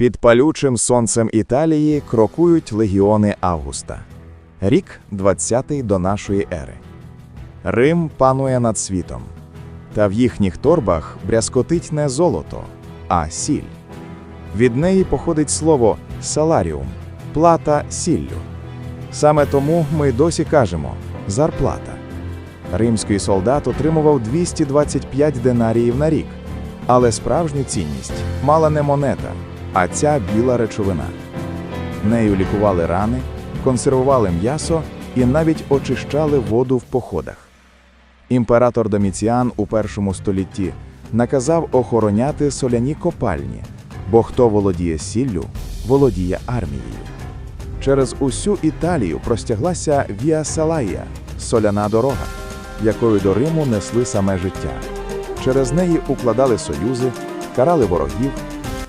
Під палючим сонцем Італії крокують легіони Августа. Рік 20-й до нашої ери. Рим панує над світом. Та в їхніх торбах брязкотить не золото, а сіль. Від неї походить слово саларіум плата сіллю. Саме тому ми досі кажемо зарплата. Римський солдат отримував 225 динаріїв на рік, але справжню цінність мала не монета, а ця біла речовина. Нею лікували рани, консервували м'ясо і навіть очищали воду в походах. Імператор Доміціан у першому столітті наказав охороняти соляні копальні, бо хто володіє сіллю, володіє армією. Через усю Італію простяглася Віа Салаїа – соляна дорога, якою до Риму несли саме життя. Через неї укладали союзи, карали ворогів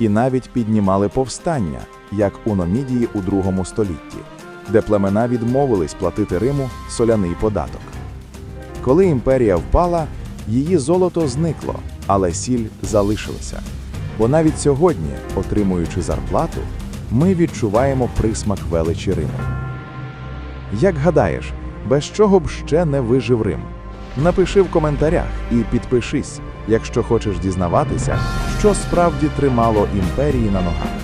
і навіть піднімали повстання, як у Номідії у другому столітті, де племена відмовились платити Риму соляний податок. Коли імперія впала, її золото зникло, але сіль залишилася. Бо навіть сьогодні, отримуючи зарплату, ми відчуваємо присмак величі Риму. Як гадаєш, без чого б ще не вижив Рим? Напиши в коментарях і підпишись, якщо хочеш дізнаватися, що справді тримало імперії на ногах.